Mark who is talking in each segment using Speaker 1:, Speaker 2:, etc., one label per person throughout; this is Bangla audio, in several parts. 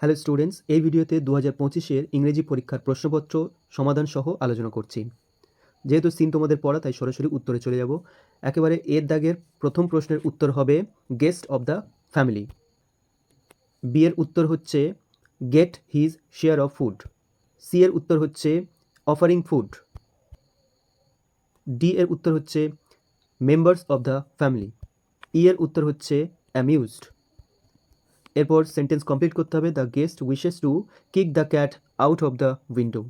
Speaker 1: হ্যালো স্টুডেন্টস, এই ভিডিওতে দু হাজার পঁচিশের ইংরেজি পরীক্ষার প্রশ্নপত্র সমাধান সহ আলোচনা করছি। যেহেতু সিন তোমাদের পড়া, তাই সরাসরি উত্তরে চলে যাব। একেবারে এর দাগের প্রথম প্রশ্নের উত্তর হবে, guest of the family. B এর উত্তর হচ্ছে, get his share of food. C এর উত্তর হচ্ছে, অফারিং ফুড। ডি এর উত্তর হচ্ছে, members of the family. E এর উত্তর হচ্ছে, অ্যামিউজড। এরপর সেন্টেন্স কমপ্লিট করতে হবে the guest wishes to kick the cat out of the window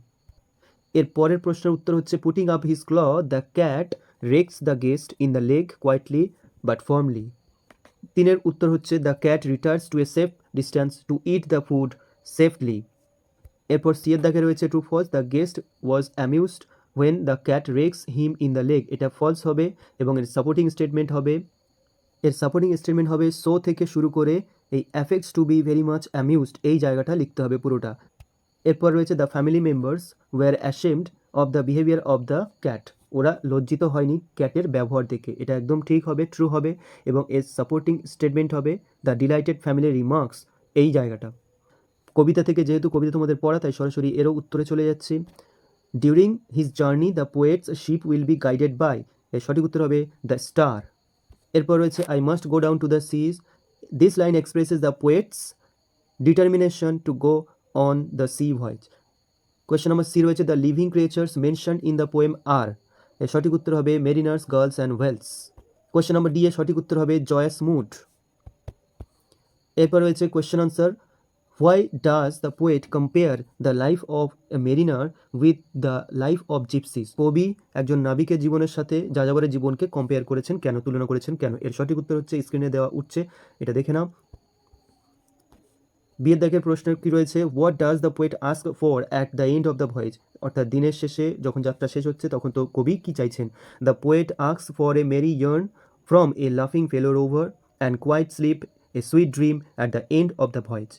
Speaker 1: এর পরের প্রশ্নের উত্তর হচ্ছে putting up his claw the cat wrecks the guest in the leg quietly but formally তিনের উত্তর হচ্ছে the cat retreats to a safe distance to eat the food safely এরপর সি এর দাগে রয়েছে two false the guest was amused when the cat wrecks him in the leg এটা ফলস হবে এবং এর সাপোর্টিং স্টেটমেন্ট হবে। এর সাপোর্টিং স্টেটমেন্ট হবে সো থেকে শুরু করে এই affects to be very much amused এই জায়গাটা লিখতে হবে পুরোটা। এরপর রয়েছে the family members were ashamed of the behaviour of the cat ওরা লজ্জিত হয়নি ক্যাটের ব্যবহার দেখে। এটা একদম ঠিক হবে ট্রু হবে এবং এর সাপোর্টিং স্টেটমেন্ট হবে দ্য ডিলাইটেড ফ্যামিলি রিমার্কস এই জায়গাটা। কবিতা থেকে যেহেতু কবিতা তোমাদের পড়া, তাই সরাসরি এরও উত্তরে চলে যাচ্ছি। During his journey the poet's ship will be guided by এর সঠিক উত্তর হবে দ্য স্টার এরপর রয়েছে I must go down to the seas this line expresses the poet's determination to go on the sea voyage question number C রয়েছে the living creatures mention in the poem আর এর সঠিক উত্তর হবে mariners gulls and whales question number D এর সঠিক উত্তর হবে জয়াস মুড এরপর রয়েছে question answer why does the poet compare the life of a mariner with the life of gypsies কবি একজন নাবিকের জীবনের সাথে যাযাবরের জীবনকে কম্পেয়ার করেছেন কেন, তুলনা করেছেন কেন? এর সঠিক উত্তর হচ্ছে স্ক্রিনে দেওয়া উঠছে, এটা দেখে নাও। বিয়ের দেখের প্রশ্ন কি রয়েছে? What does the poet ask for at the end of the voyage অর্থাৎ দিনের শেষে যখন যাত্রা শেষ হচ্ছে, তখন তো কবি কি চাইছেন? The poet ask for a merry yarn from a লাফিং fellow rover and quiet sleep a sweet dream at the end of the voyage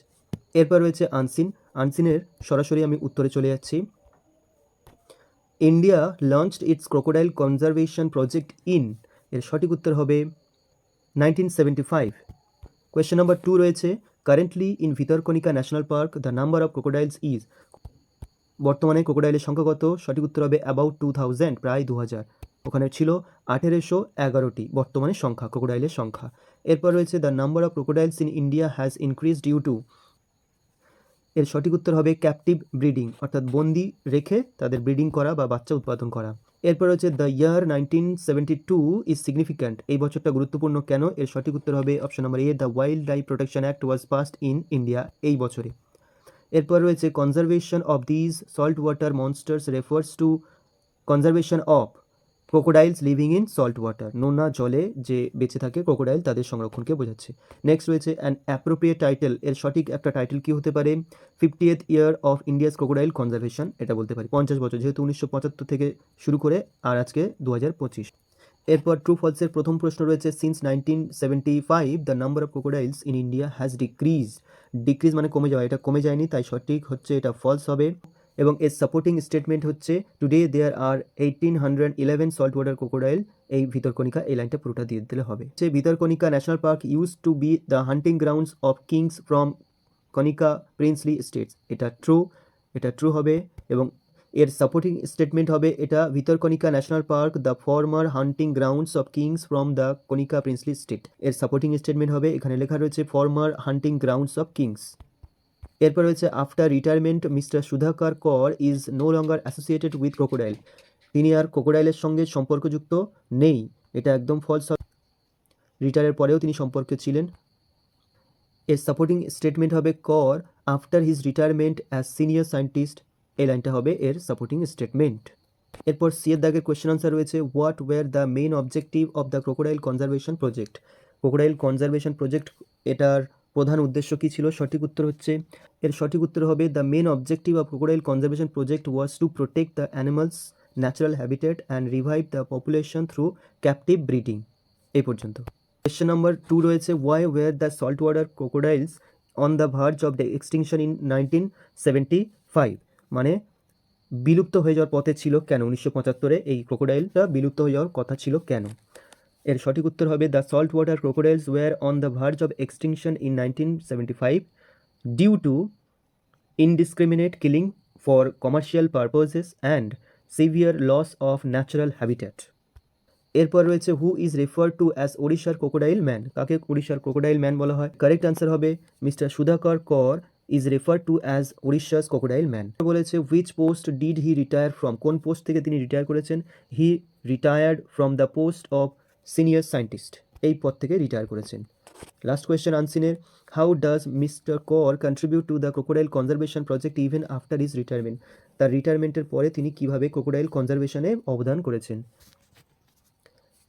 Speaker 1: এরপর রয়েছে আনসিন। আনসিনের সরাসরি আমি উত্তরে চলে যাচ্ছি। India launched its crocodile conservation project in এর সঠিক উত্তর হবে nineteen seventy five question number two রয়েছে currently in Bhitarkanika national park the number of crocodiles is বর্তমানে ক্রোকোডাইলের সংখ্যা কত? সঠিক উত্তর হবে অ্যাবাউট টু থাউজেন্ড প্রায় দু হাজার ওখানে ছিল আঠেরোশো এগারোটি বর্তমানে সংখ্যা ক্রোকোডাইলের সংখ্যা। এরপর রয়েছে the number of crocodiles in India has increase due to এর সঠিক উত্তর হবে ক্যাপটিভ ব্রিডিং অর্থাৎ বন্দি রেখে তাদের ব্রিডিং করা বা বাচ্চা উৎপাদন করা। এরপর হচ্ছে the year nineteen seventy two is significant এই বছরটা গুরুত্বপূর্ণ কেন? এর সঠিক উত্তর হবে option number A the wildlife protection act was passed in India এই বছরে। এরপর রয়েছে conservation of these salt water monsters refers to conservation of crocodiles living in salt water নোনা জলে যে বেঁচে থাকে ক্রোকোডাইল তাদের সংরক্ষণকে বোঝাচ্ছে। নেক্সট রয়েছে অ্যান অ্যাপ্রোপ্রিয়েট টাইটেল এর সঠিক একটা টাইটেল কি হতে পারে? Fifty fiftieth year of India's crocodile conservation এটা বলতে পারি। পঞ্চাশ বছর, যেহেতু উনিশশো পঁচাত্তর থেকে শুরু করে, আর আজকে দু হাজার পঁচিশ। এরপর ট্রু ফলসের প্রথম প্রশ্ন রয়েছে since nineteen seventy five the number of crocodiles in India has decrease decrease মানে কমে যাওয়া, এটা কমে যায়নি, তাই সঠিক হচ্ছে এটা ফলস হবে। এবং এর সাপোর্টিং স্টেটমেন্ট হচ্ছে today there are eighteen hundred eleven salt water crocodile এই ভিতরকণিকা এই লাইনটা পুরোটা দিয়ে দিলে হবে। যে Bhitarkanika national park use to be the hunting grounds of kings from Kanika princely states এটা ট্রু এটা ট্রু হবে এবং এর সাপোর্টিং স্টেটমেন্ট হবে, এটা Bhitarkanika national park the former hunting grounds of kings from the Kanika princely state এর সাপোর্টিং স্টেটমেন্ট হবে, এখানে লেখা রয়েছে former hunting grounds of kings এরপর রয়েছে after retirement mister Sudhakar Kar is no longer associated with crocodile তিনি আর ক্রোকোডাইলের সঙ্গে সম্পর্কযুক্ত নেই। এটা একদম ফলস রিটায়ারের পরেও তিনি সম্পর্কে ছিলেন। এর সাপোর্টিং স্টেটমেন্ট হবে Kar after his retirement as senior scientist এই লাইনটা হবে এর সাপোর্টিং স্টেটমেন্ট এরপর সি এর দাগের কোয়েশ্চেন আনসার রয়েছে what were the main objective of the crocodile conservation project crocodile conservation project এটার প্রধান উদ্দেশ্য কী ছিল? সঠিক উত্তর হচ্ছে, এর সঠিক উত্তর হবে the main objective of crocodile conservation project was to protect the animal's natural habitat and revive the population through captive breeding এই পর্যন্ত। কোয়েশ্চেন নাম্বার টু রয়েছে why were the salt water crocodiles on the verge of the extinction in nineteen seventy five মানে বিলুপ্ত হয়ে যাওয়ার পথে ছিল কেন? উনিশশো পঁচাত্তরে এই ক্রোকোডাইলটা বিলুপ্ত হয়ে যাওয়ার কথা ছিল কেন? এর সঠিক উত্তর হবে the salt water crocodiles were on the verge of extinction in nineteen seventy five due to indiscriminate killing for commercial purposes and severe loss of natural habitat. এরপর রয়েছে who is refer to as ওড়িশার ক্রোকোডাইল ম্যান কাকে ওড়িশার ক্রোকোডাইল ম্যান বলা হয়? কারেক্ট আনসার হবে mister Sudhakar Kar is refer to as Odisha's crocodile man বলেছে which post did he retire from কোন পোস্ট থেকে তিনি রিটায়ার করেছেন? He retired from the post of senior scientist. এই পদ থেকে রিটায়ার করেছেন। Last question আনসিনের how does mister Kar contribute to the crocodile conservation project even after is retirement তার রিটায়ারমেন্টের পরে তিনি কীভাবে ক্রোকোডাইল কনজারভেশনে অবদান করেছেন?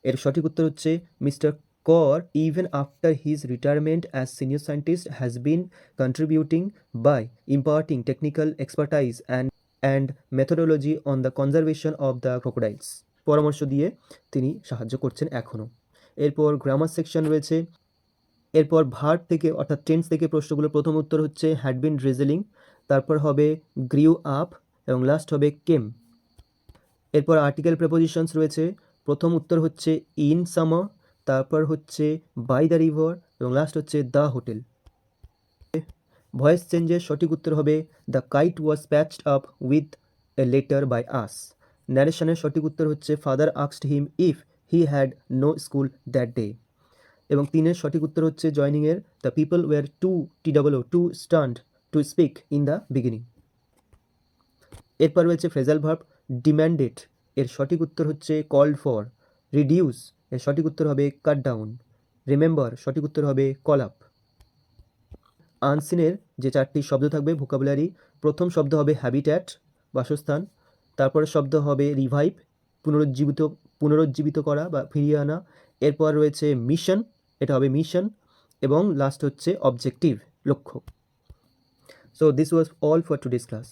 Speaker 1: এর সঠিক উত্তর হচ্ছে mister Kar even after his retirement as senior scientist has been contributing by imparting technical expertise and and methodology on the conservation of the crocodiles পরামর্শ দিয়ে তিনি সাহায্য করছেন এখনও। এরপর গ্রামার সেকশন রয়েছে। এরপর ভার্ব থেকে অর্থাৎ টেন্স থেকে প্রশ্নগুলো প্রথম উত্তর হচ্ছে হ্যাড বিন ড্রিজলিং তারপর হবে গ্রিউ আপ এবং লাস্ট হবে কেম এরপর আর্টিকেল প্রেপোজিশনস রয়েছে। প্রথম উত্তর হচ্ছে ইন সামার তারপর হচ্ছে বাই দ্য রিভার এবং লাস্ট হচ্ছে দ্য হোটেল ভয়েস চেঞ্জের সঠিক উত্তর হবে the kite was patched up with a letter by us ন্যারেশনের সঠিক উত্তর হচ্ছে father আক্সড him if he had no school that day এবং তিনের সঠিক উত্তর হচ্ছে জয়নিংয়ের the people were too T double O to stand to speak in the beginning এরপর রয়েছে ফ্রেজাল ভার্ব ডিম্যান্ডেড এর সঠিক উত্তর হচ্ছে কল্ড ফর রিডিউস এর সঠিক উত্তর হবে কাট ডাউন রিমেম্বার সঠিক উত্তর হবে কল আপ আনসিনের যে চারটি শব্দ থাকবে ভোকাবুলারি প্রথম শব্দ হবে হ্যাবিট্যাট বাসস্থান। তারপরে শব্দ হবে রিভাইভ পুনরুজ্জীবিত পুনরুজ্জীবিত করা বা ফিরিয়ে আনা। এরপর রয়েছে মিশন এটা হবে মিশন এবং লাস্ট হচ্ছে অবজেক্টিভ লক্ষ্য। So this was all for today's class